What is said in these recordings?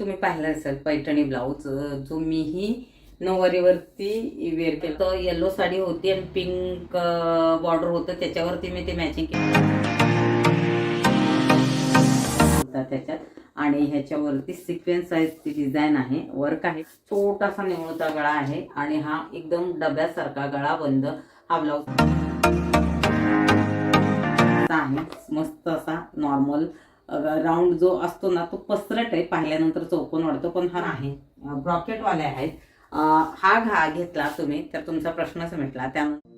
तुम्ही पाहिलं असेल पैठणी ब्लाऊज जो मीही नऊवारीवरती वेअर केलं. तर येलो साडी होती आणि पिंक बॉर्डर होतं त्याच्यावरती मी ते मॅचिंग केलं. होता त्याच्यात. आणि ह्याच्यावरती सिक्वेन्स साईजची डिझाईन आहे. वर्क आहे. छोटासा निवळता गळा आहे. आणि हा एकदम डब्यासारखा गळा बंद. हा ब्लाऊज आहे मस्त असा नॉर्मल राऊंड जो असतो ना तो पसरट आहे. पाहिल्यानंतर चौकोन वाढतो पण हा आहे ब्रॉकेट वाले आहेत. हा घा घेतला तुम्ही तर तुमचा प्रश्नच मिटला. त्यानंतर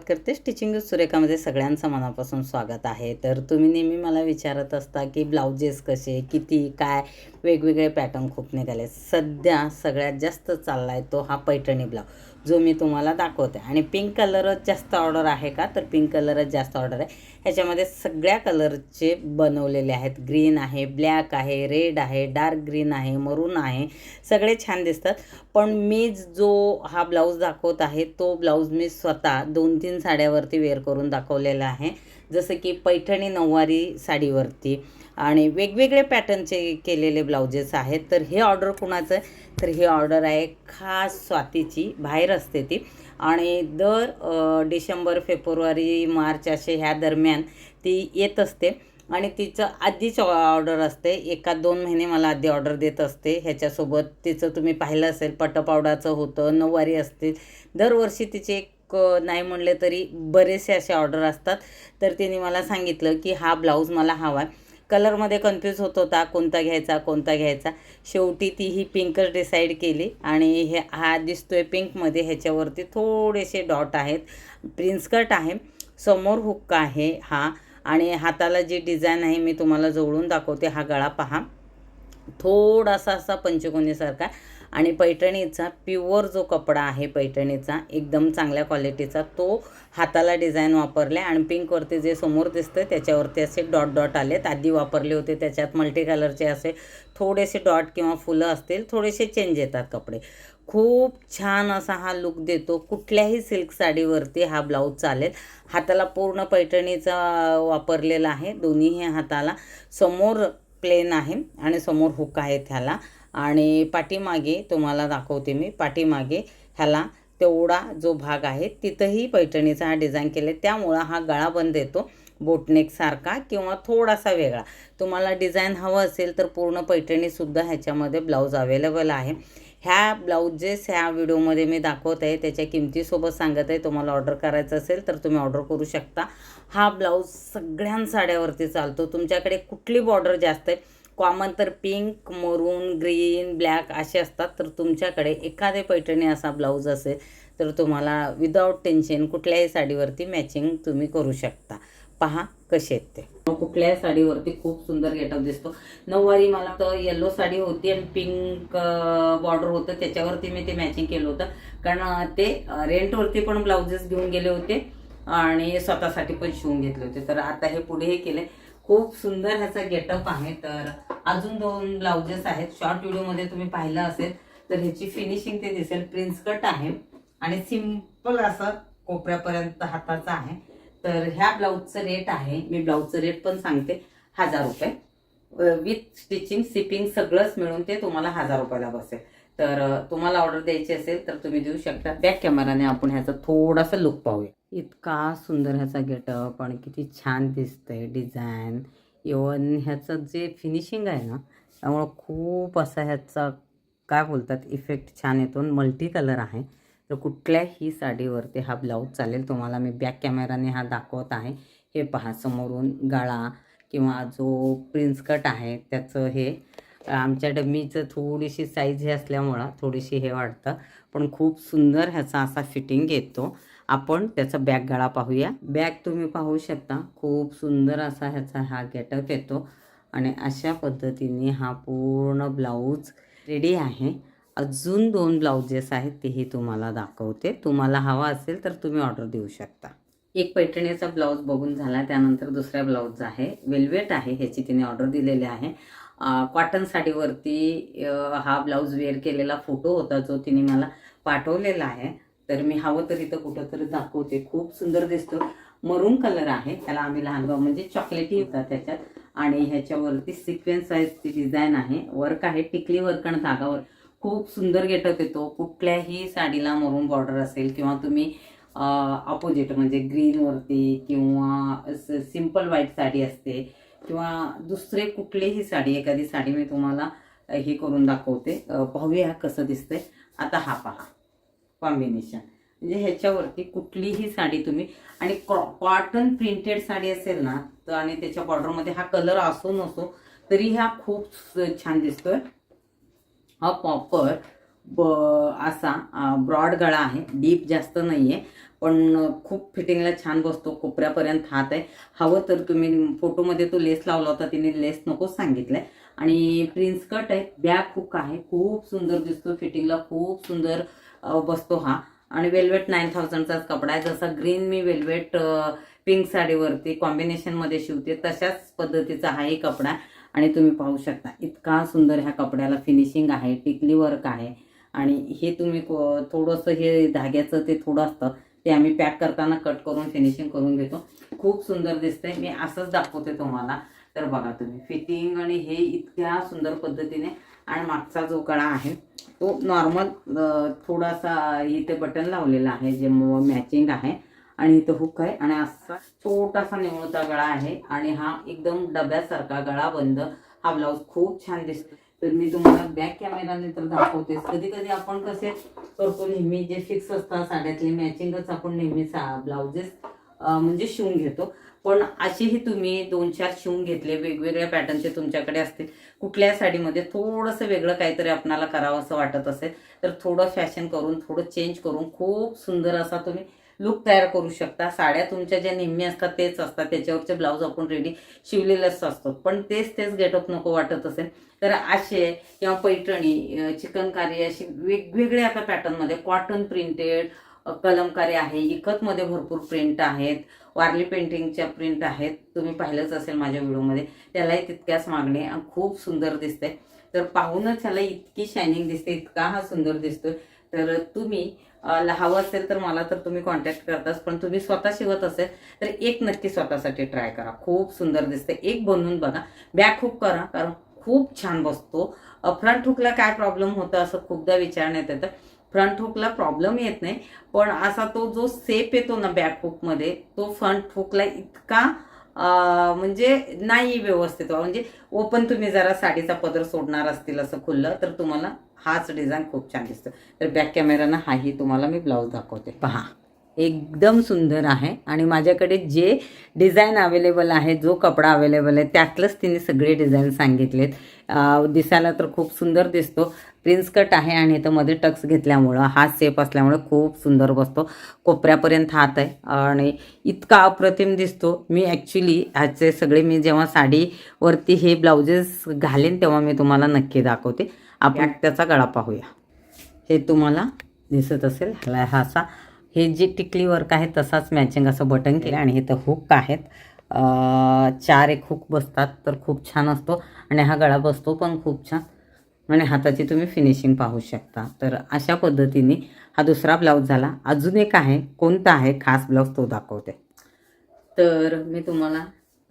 सुरुवात करते. स्टिचिंग सुरेखामध्ये सगळ्यांचं मनापासून स्वागत आहे. तर तुम्ही नेहमी मला विचारत असता की ब्लाउजेस कसे किती काय? वेगवेगळे पॅटर्न खूप निघाले. सध्या सगळ्यात जास्त चालला आहे तो हा पैठणी ब्लाऊज जो मी तुम्हाला दाखवते. आणि पिंक कलरच जास्त ऑर्डर आहे का? तर पिंक कलरच जास्त ऑर्डर आहे. ह्याच्यामध्ये सगळ्या कलरचे बनवलेले आहेत. ग्रीन आहे ब्लॅक आहे रेड आहे डार्क ग्रीन आहे मरून आहे. सगळे छान दिसतात. पण मी जो हा ब्लाऊज दाखवत आहे तो ब्लाऊज मी स्वतः दोन तीन साड्यावरती वेअर करून दाखवलेला आहे. जसं की पैठणी नऊवारी साडीवरती आणि वेगवेगळे पॅटर्नचे केलेले ब्लाउजेस आहेत. तर हे ऑर्डर कुणाचं? आहे तर ही ऑर्डर आहे खास स्वातीची. बाहेर असते ती. आणि दर डिसेंबर फेब्रुवारी मार्च असे ह्या दरम्यान ती येत असते. आणि तिचं आधीच ऑर्डर असते. एका दोन महिने मला आधी ऑर्डर देत असते. ह्याच्यासोबत तिचं तुम्ही पाहिलं असेल पटपावडाचं होतं नऊवारी असते दरवर्षी तिचे एक अ, नाही म्हणले तरी बरेचसे असे ऑर्डर असतात. तर तिने मला सांगितलं की हा ब्लाऊज मला हवा आहे कलरमध्ये कन्फ्यूज होत होता कोणता घ्यायचा कोणता घ्यायचा. शेवटी ती ही पिंकच डिसाईड केली आणि हे हा दिसतोय पिंकमध्ये ह्याच्यावरती थोडेसे डॉट आहेत. प्रिन्स कट आहे. समोर हुक्का आहे हा आणि हाताला जी डिझाईन आहे मी तुम्हाला जवळून दाखवते. हा गळा पहा. थोडासा असा पंचकोनीसारखा आणि पैठणीचा प्युअर जो कपडा आहे पैठणीचा एकदम चांगल्या क्वालिटीचा तो हाताला डिझाईन वापरले आणि पिंकवरती जे समोर दिसतं त्याच्यावरती असे डॉट डॉट आलेत. आधी वापरले होते त्याच्यात मल्टी कलरचे असे थोडेसे डॉट किंवा फुलं असतील थोडेसे चेंज येतात कपडे. खूप छान असा हा लुक देतो. कुठल्याही सिल्क साडीवरती हा ब्लाऊज चालेल. हाताला पूर्ण पैठणीचा वापरलेला आहे. दोन्हीही हाताला. समोर प्लेन आहे आणि समोर हुक आहे त्याला. आणि पाठीमागे तुम्हाला दाखवते मी पाठीमागे ह्याला तेवढा जो भाग आहे तिथंही पैठणीचा हा डिझाईन केले त्यामुळं हा गळा बंद येतो बोटनेकसारखा किंवा थोडासा वेगळा. तुम्हाला डिझाईन हवं असेल तर पूर्ण पैठणीसुद्धा ह्याच्यामध्ये ब्लाऊज अवेलेबल आहे. ह्या ब्लाऊजेस ह्या व्हिडिओमध्ये मी दाखवत आहे त्याच्या किमतीसोबत सांगत आहे. तुम्हाला ऑर्डर करायचं असेल तर तुम्ही ऑर्डर करू शकता. हा ब्लाऊज सगळ्यां साड्यावरती चालतो. तुमच्याकडे कुठली बॉर्डर जास्त आहे कॉमन तर पिंक मरून ग्रीन ब्लॅक असे असतात. तर तुमच्याकडे एखादे पैठणी असा ब्लाऊज असेल तर तुम्हाला विदाऊट टेन्शन कुठल्याही साडीवरती मॅचिंग तुम्ही करू शकता. पहा कसे आहेत ते. कुठल्याही साडीवरती खूप सुंदर गेटअप दिसतो. नऊवारी मला तर येल्लो साडी होती आणि पिंक बॉर्डर होतं. त्याच्यावरती मी ते मॅचिंग केलं होतं. कारण ते रेंटवरती पण ब्लाउजेस घेऊन गेले होते आणि स्वतःसाठी पण शिवून घेतले होते. तर आता हे पुढे हे केले. खूप सुंदर ह्याचा गेटअप आहे. तर अजून दोन ब्लाउजेस आहेत. शॉर्ट व्हिडिओमध्ये तुम्ही पाहिलं असेल तर ह्याची फिनिशिंग ते दिसेल. प्रिन्स कट आहे आणि सिंपल असं कोपऱ्यापर्यंत हाताचा आहे. तर ह्या ब्लाऊजचं रेट आहे मी ब्लाऊजचं रेट पण सांगते हजार रुपये. विथ स्टिचिंग सिपिंग सगळंच मिळून ते तुम्हाला हजार रुपयाला बसेल. तर तुम्हाला ऑर्डर द्यायची असेल तर तुम्ही देऊ शकता. बॅक कॅमेराने आपण ह्याचा थोडासा लुक पाहूया. इतका सुंदर ह्याचा गेटअप आणि किती छान दिसतंय डिझाईन इवन ह्याचं जे फिनिशिंग आहे ना त्यामुळं खूप असा ह्याचा काय बोलतात इफेक्ट छान येतो मल्टी कलर आहे. तर कुठल्याही साडीवरती हा ब्लाऊज चालेल. तुम्हाला मी बॅक कॅमेराने हा दाखवत आहे. हे पहा समोरून गळा किंवा जो प्रिन्स कट आहे त्याचं हे आमच्या डमीचं थोडीशी साईज हे असल्यामुळं थोडीशी हे वाटतं पण खूप सुंदर ह्याचा असा फिटिंग येतो. आपण त्याचा बॅग गळा पाहूया. बॅग तुम्ही पाहू शकता. खूप सुंदर असा ह्याचा हा गेटअप येतो. आणि अशा पद्धतीने हा पूर्ण ब्लाऊज रेडी आहे. अजून दोन ब्लाउजेस आहेत तेही तुम्हाला दाखवते. तुम्हाला हवा असेल तर तुम्ही ऑर्डर देऊ शकता. एक पैठणीचा ब्लाऊज बघून झाला. त्यानंतर दुसरा ब्लाऊज आहे. वेल्वेट आहे ह्याची तिने ऑर्डर दिलेली आहे. कॉटन साडीवरती हा ब्लाऊज वेअर केलेला फोटो होता जो तिने मला पाठवलेला आहे. तर मी हवं तर इथं कुठंतरी दाखवते. खूप सुंदर दिसतो. मरून कलर आहे. त्याला आम्ही लहान भाऊ म्हणजे चॉकलेटी होता त्याच्यात. आणि ह्याच्यावरती सिक्वेन्स साईजची डिझाईन आहे. वर्क आहे. टिकली वर्क आणि धागावर. खूप सुंदर गेटअप येतो. कुठल्याही साडीला मरून बॉर्डर असेल किंवा तुम्ही अपोजिट म्हणजे ग्रीनवरती किंवा सिंपल व्हाईट साडी असते किंवा दुसरे कुठलीही साडी एखादी साडी मी तुम्हाला हे करून दाखवते. पाहूया कसं दिसतंय. आता हा पहा. कॉम्बिनेशन म्हणजे ह्याच्यावरती कुठलीही साडी तुम्ही आणि कॉटन प्रिंटेड साडी असेल ना तर आणि त्याच्या बॉर्डरमध्ये हा कलर असो नसो तरी ह्या खूप छान दिसतोय. हा पॉपर ब असा ब्रॉड गळा आहे. डीप जास्त नाही आहे पण खूप फिटिंगला छान बसतो. कोपऱ्यापर्यंत हात आहे. हवं तर तुम्ही फोटोमध्ये तो लेस लावला होता तिने लेस नको सांगितलंय. आणि प्रिन्स कट आहे. बॅक हुक आहे. खूप सुंदर दिसतो फिटिंगला खूप सुंदर बसतो हा. आणि वेल्वेट नाईन थाउजंडचाच कपडा आहे. जसा ग्रीन मी वेल्वेट पिंक साडीवरती कॉम्बिनेशनमध्ये शिवते तशाच पद्धतीचा हा कपडा आहे. आणि तुम्ही पाहू शकता. इतका सुंदर ह्या कपड्याला फिनिशिंग आहे टिकली वर्क आहे. आणि हे तुम्ही थोडंसं हे धाग्याचं ते थोडं असतं ते आम्ही पॅक करताना कट करून फिनिशिंग करून घेतो. खूप सुंदर दिसतंय. मी असंच दाखवते तुम्हाला. तर बघा तुम्ही फिटिंग आणि हे इतक्या सुंदर पद्धतीने आणि मागचा जो कळा आहे तो नॉर्मल थोडासा इथे बटन लावलेला आहे जे मॅचिंग आहे. आणि इथं हुक आहे. आणि असा छोटासा निवळता गळा आहे. आणि हा एकदम डब्यासारखा गळा बंद. हा ब्लाऊज खूप छान दिसतो तर मी तुम्हाला बॅक कॅमेराने तर दाखवते कधी कधी आपण कसे करतो नेहमी जे फिक्स असतात साड्यातले मॅचिंगच आपण नेहमी ब्लाउजेस म्हणजे शिवून घेतो. पण असेही तुम्ही दोन चार शिवून घेतले वेगवेगळ्या पॅटर्नचे तुमच्याकडे असतील. कुठल्या साडीमध्ये थोडंसं वेगळं काहीतरी आपणाला करावं असं वाटत असेल तर थोडं फॅशन करून थोडं चेंज करून खूप सुंदर असा तुम्ही लुक तयार करू शकता. साड्या तुमच्या ज्या नेहमी असतात तेच असतात. त्याच्यावरचे ब्लाऊज आपण रेडी शिवलेलंच असतो पण तेच तेच गेटअप नको वाटत असेल. तर असे किंवा पैठणी चिकनकारी अशी वेगवेगळ्या आता पॅटर्नमध्ये कॉटन प्रिंटेड कलमकारी आहे इकतमध्ये भरपूर प्रिंट आहेत वारली पेंटिंगच्या प्रिंट आहेत तुम्ही पाहिलंच असेल माझ्या व्हिडिओमध्ये. त्यालाही तितक्याच मागणी आणि खूप सुंदर दिसते तर पाहूनच ह्याला इतकी शायनिंग दिसते इतका हा सुंदर दिसतोय. तर तुम्ही अं, हवं असेल तर मला तर तुम्ही कॉन्टॅक्ट करताच पण तुम्ही स्वतः शिवत असेल तर एक नक्की स्वतःसाठी ट्राय करा. खूप सुंदर दिसते एक बनवून बघा. बॅक खूप करा कारण खूप छान बसतो. फ्रंट हुकला काय प्रॉब्लेम होतं असं खूपदा विचारण्यात येतं. फ्रंट हुकला प्रॉब्लेम येत नाही. पण असा तो जो सेप येतो ना बॅक हुकमध्ये तो फ्रंट हुकला इतका म्हणजे नाही व्यवस्थित म्हणजे ओपन तुम्ही जरा साडीचा पदर सोडणार असतील असं खुललं तर तुम्हाला हाच डिझाईन खूप छान दिसतो. तर बॅक कॅमेरानं हाही तुम्हाला मी ब्लाऊज दाखवते. पहा. एकदम सुंदर आहे. आणि माझ्याकडे जे डिझाईन अवेलेबल आहे जो कपडा अवेलेबल आहे त्यातलंच तिने सगळे डिझाईन सांगितलेत. दिसायला तर खूप सुंदर दिसतो. प्रिन्स कट आहे आणि इथं मध्ये टक्स घेतल्यामुळं हा सेप असल्यामुळे खूप सुंदर बसतो. कोपऱ्यापर्यंत हात आहे आणि इतका अप्रतिम दिसतो. मी ॲक्च्युली ह्याचे सगळे मी जेव्हा साडीवरती हे ब्लाउजेस घालेन तेव्हा मी तुम्हाला नक्की दाखवते. आपण त्याचा गळा पाहूया. हे तुम्हाला दिसत असेल. ह्याला हा असा हे जे टिकली वर्क आहे तसाच मॅचिंग असं बटन केलं आणि हे तर हुक आहेत. चार एक हुक बसतात तर खूप छान असतो. आणि हा गळा बसतो पण खूप छान. आणि हाताची तुम्ही फिनिशिंग पाहू शकता. तर अशा पद्धतीने हा दुसरा ब्लाऊज झाला. अजून एक आहे कोणता आहे खास ब्लाऊज तो दाखवते. तर मी तुम्हाला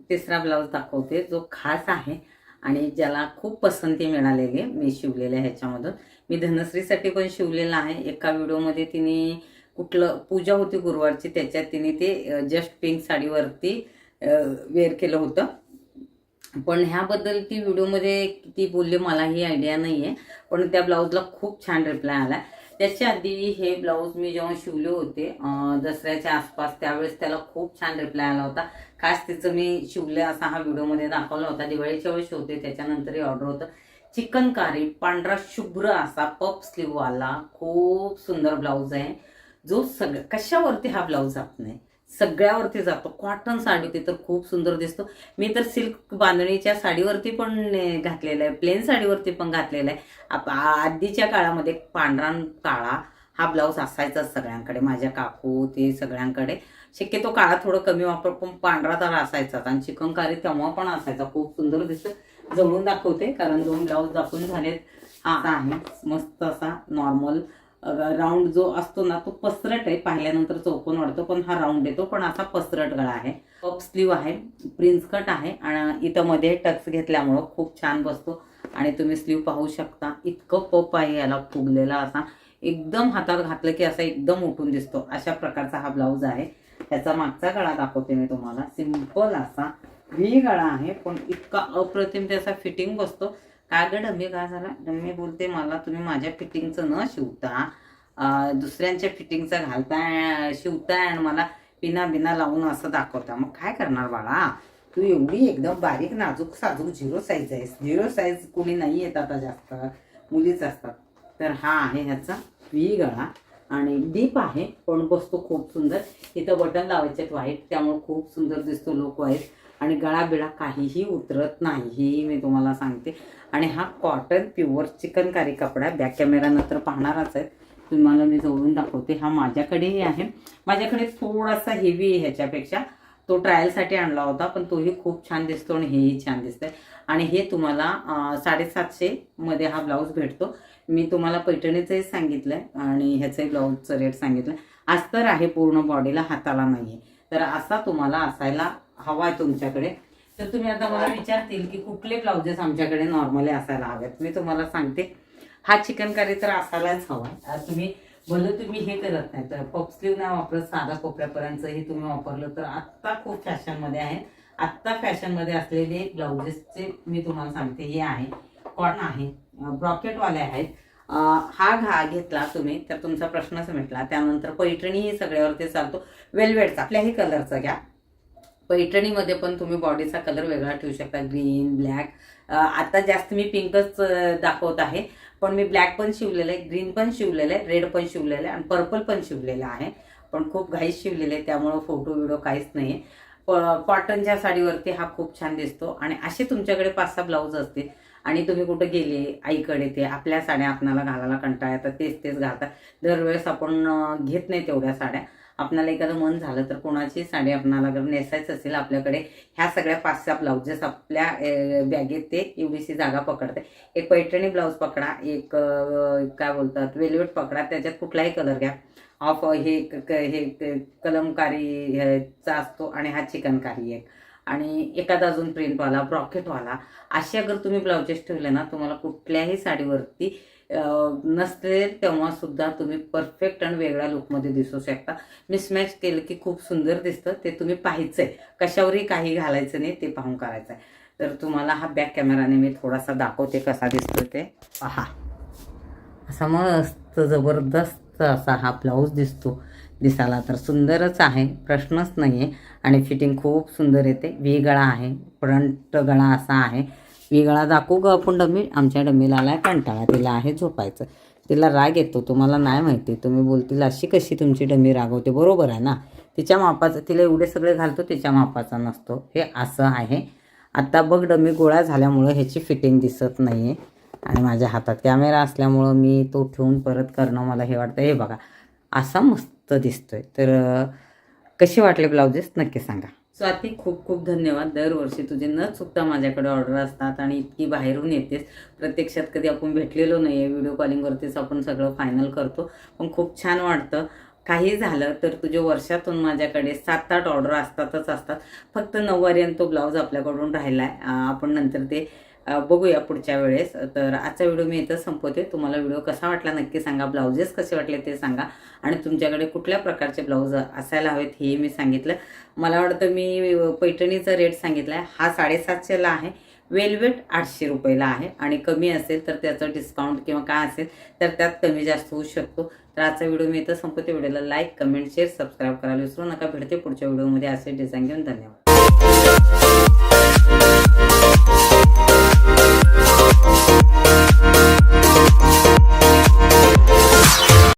तिसरा ब्लाऊज दाखवते जो खास आहे आणि ज्याला खूप पसंती मिळालेली आहे. मी शिवलेल्या ह्याच्यामधून. मी धनश्रीसाठी पण शिवलेला आहे. एका व्हिडिओमध्ये तिने कुठलं पूजा होती गुरुवारची त्याच्यात तिने ते जस्ट पिंक साडीवरती वेअर केलं होतं. पण ह्याबद्दल ती व्हिडिओमध्ये ती बोलली मला ही आयडिया नाही आहे पण त्या ब्लाऊजला खूप छान रिप्लाय आला. त्याच्या आधी हे ब्लाऊज मी जेव्हा शिवले होते दसऱ्याच्या आसपास त्यावेळेस त्याला खूप छान रिप्लाय आला होता. खास तिचं मी शिवले असा हा व्हिडिओमध्ये दाखवला होता. दिवाळीच्या वेळेस शिवते त्याच्यानंतरही ऑर्डर होतं. चिकनकारी पांढरा शुभ्र असा पप स्लीववाला खूप सुंदर ब्लाऊज आहे. जो सग कशावरती हा ब्लाऊज जात नाही? सगळ्यावरती जातो. कॉटन साडी होती तर खूप सुंदर दिसतो. मी तर सिल्क बांधणीच्या साडीवरती पण घातलेलं आहे. प्लेन साडीवरती पण घातलेलं आहे. आप- आधीच्या काळामध्ये पांढरा काळा हा ब्लाऊज असायचाच सगळ्यांकडे. माझ्या काकू ते सगळ्यांकडे. शक्यतो काळा थोडं कमी वापर पण पांढरा तर असायचाच. आणि चिकनकारी तेव्हा पण असायचा. खूप सुंदर दिसतं. जवळून दाखवते कारण दोन ब्लाऊज दाखवून झालेत. हा आहे. मस्त असा नॉर्मल राऊंड जो असतो ना तो पसरट आहे. पाहिल्यानंतर चौकोन वाढतो पण हा राऊंड येतो. पण असा पसरट गळा आहे. पप स्लीव आहे प्रिन्स कट आहे आणि इथं मध्ये टक्स घेतल्यामुळं खूप छान बसतो. आणि तुम्ही स्लीव पाहू शकता. इतकं पप आहे याला फुगलेला असा. एकदम हातात घातलं की असा एकदम उठून दिसतो. अशा प्रकारचा हा ब्लाऊज आहे. त्याचा मागचा गळा दाखवते मी तुम्हाला. सिंपल असा. व्ही गळा आहे पण इतका अप्रतिम त्याचा फिटिंग बसतो. काय गं डम्मी काय झाला? डम्मी बोलते मला तुम्ही माझ्या फिटिंगचं न शिवता दुसऱ्यांच्या फिटिंगचं घालताय शिवताय आणि मला पिना बिना लावून असं दाखवता. मग काय करणार बाळा? तू एवढी एकदम बारीक नाजूक साजूक झिरो साईज आहेस. झिरो साईज कोणी नाही येत आता जास्त. मुलीच असतात. तर हा आहे ह्याचा व्ही गळा. आणि डीप आहे पण बसतो खूप सुंदर. इथं बटन लावायचे आहेत व्हाईट त्यामुळे खूप सुंदर दिसतो लोक आहेत. आणि गळा बिळा काहीही उतरत नाही हेही मी तुम्हाला सांगते. आणि हा कॉटन प्युअर चिकनकारी कपडा बॅक कॅमेरानंतर पाहणारच आहे तुम्हाला मी जवळून दाखवते. हा माझ्याकडेही आहे. माझ्याकडे थोडासा हेवी आहे ह्याच्यापेक्षा. तो ट्रायलसाठी आणला होता पण तोही खूप छान दिसतो आणि हेही छान दिसतंय. आणि हे तुम्हाला साडेसातशेमध्ये हा ब्लाऊज भेटतो. मी तुम्हाला पैठणीचंही सांगितलं आहे आणि ह्याचंही ब्लाऊजचं रेट सांगितलं अस्तर आहे पूर्ण बॉडीला हाताला नाही तर असा तुम्हाला असायला हवा आहे तुमच्याकडे. तर तुम्ही आता मला विचारतील की कुठले ब्लाउजेस आमच्याकडे नॉर्मली असायला हवेत? मी तुम्हाला सांगते. हा चिकनकारी तर असायलाच हवा आहे. तुम्ही भलं तुम्ही हे करत नाही तर पप नाही वापरत साधा कोपऱ्यापर्यंत हे तुम्ही वापरलं तर आत्ता खूप फॅशनमध्ये आहे आत्ता फॅशनमध्ये असलेले ब्लाउजेसचे मी तुम्हाला सांगते हे आहे. कॉटन आहे? ब्रॉकेटवाले आहेत. हा घा घेतला तुम्ही तर तुमचा प्रश्नच मिटला. त्यानंतर पैठणी ही सगळ्यावरती चालतो. वेलवेटचा आपल्याही कलरचा घ्या. पैठणीमध्ये पण तुम्ही बॉडीचा कलर वेगळा ठेवू शकता ग्रीन ब्लॅक आता जास्त मी पिंकच दाखवत आहे. पण मी ब्लॅक पण शिवलेलं आहे ग्रीन पण शिवलेलं आहे रेड पण शिवलेलं आहे आणि पर्पल पण शिवलेलं आहे. पण खूप घाईत शिवलेले आहे त्यामुळं फोटो व्हिडिओ काहीच नाही आहे प कॉटनच्या साडीवरती हा खूप छान दिसतो आणि असे तुमच्याकडे पाच सहा ब्लाऊज असतील आणि तुम्ही कुठं गेले आईकडे ते आपल्या साड्या आपणाला घालायला कंटाळा येतात तेच तेच घालतात. दरवेळेस आपण घेत नाही तेवढ्या साड्या. आपणाला एखादं मन झालं तर कोणाची साडी आपणाला जर नेसायचं असेल आपल्याकडे ह्या सगळ्या पाच सहा ब्लाउजेस आपल्या बॅगेत ते एवढीशी जागा पकडते. एक पैठणी ब्लाऊज पकडा एक काय बोलतात वेलवेट पकडा त्याच्यात कुठलाही कलर घ्या. ऑफ हे हे कलमकारी चा असतो आणि हा चिकनकारी एक. आणि एखादा अजून प्रिंटवाला ब्रॉकेटवाला असे अगर तुम्ही ब्लाउजेस ठेवले ना तुम्हाला कुठल्याही साडीवरती नसते तेव्हासुद्धा तेव्हा सुद्धा तुम्ही परफेक्ट आणि वेगळ्या लुकमध्ये दिसू शकता. मिसमॅच केलं की खूप सुंदर दिसतं ते तुम्ही पाहायचंय. कशावरही काही घालायचं नाही ते पाहून करायचं आहे तर तुम्हाला हा बॅक कॅमेराने मी थोडासा दाखवते कसा दिसतो ते. पहा. असा मस्त जबरदस्त असा हा ब्लाऊज दिसतो. दिसायला तर सुंदरच आहे प्रश्नच नाही आहे आणि फिटिंग खूप सुंदर येते. वी गळा आहे फ्रंट गळा असा आहे. वेगळा दाखवू का आपण डमी? आमच्या डमीला आलाय कंटाळा तिला आहे झोपायचं. तिला राग येतो तुम्हाला नाही माहिती. तुम्ही बोलतील अशी कशी तुमची डमी रागवते? बरोबर आहे ना? तिच्या मापाचं तिला एवढे सगळे घालतो तिच्या मापाचा नसतो. हे असं आहे. आता बघ डमी गोळा झाल्यामुळं ह्याची फिटिंग दिसत नाही आहे आणि माझ्या हातात कॅमेरा असल्यामुळं मी तो ठेवून परत करणं मला हे वाटतं. हे बघा असा मस्त दिसतोय. तर कसे वाटले ब्लाउजेस? नक्की सांगा. स्वाती खूप खूप धन्यवाद. दरवर्षी तुझे न चुकता माझ्याकडे ऑर्डर असतात आणि इतकी बाहेरून येतेस. प्रत्यक्षात कधी आपण भेटलेलो नाही आहे व्हिडिओ कॉलिंगवरतीच आपण सगळं फायनल करतो. पण खूप छान वाटतं. काही झालं तर तुझ्या वर्षातून माझ्याकडे सात आठ ऑर्डर असतातच असतात. फक्त नऊवारी आणि तो ब्लाऊज आपल्याकडून राहिला आहे आपण नंतर ते बघूया पुढच्या वेळेस. तर आजचा व्हिडिओ मी इथं संपवते. तुम्हाला व्हिडिओ कसा वाटला नक्की सांगा. ब्लाउजेस कसे वाटले ते सांगा. आणि तुमच्याकडे कुठल्या प्रकारचे ब्लाऊज असायला हवेत हे मी सांगितलं. मला वाटतं मी पैठणीचा रेट सांगितला आहे हा साडेसातशेला आहे. वेलवेट आठशे रुपयाला आहे. आणि कमी असेल तर त्याचं डिस्काउंट किंवा काय असेल तर त्यात कमी जास्त होऊ शकतो. तर आजचा व्हिडिओ मी इथं संपवते. व्हिडिओला लाईक कमेंट शेअर सबस्क्राईब करायला विसरू नका. भेटते पुढच्या व्हिडिओमध्ये. असे डिझाईन घेऊन धन्यवाद.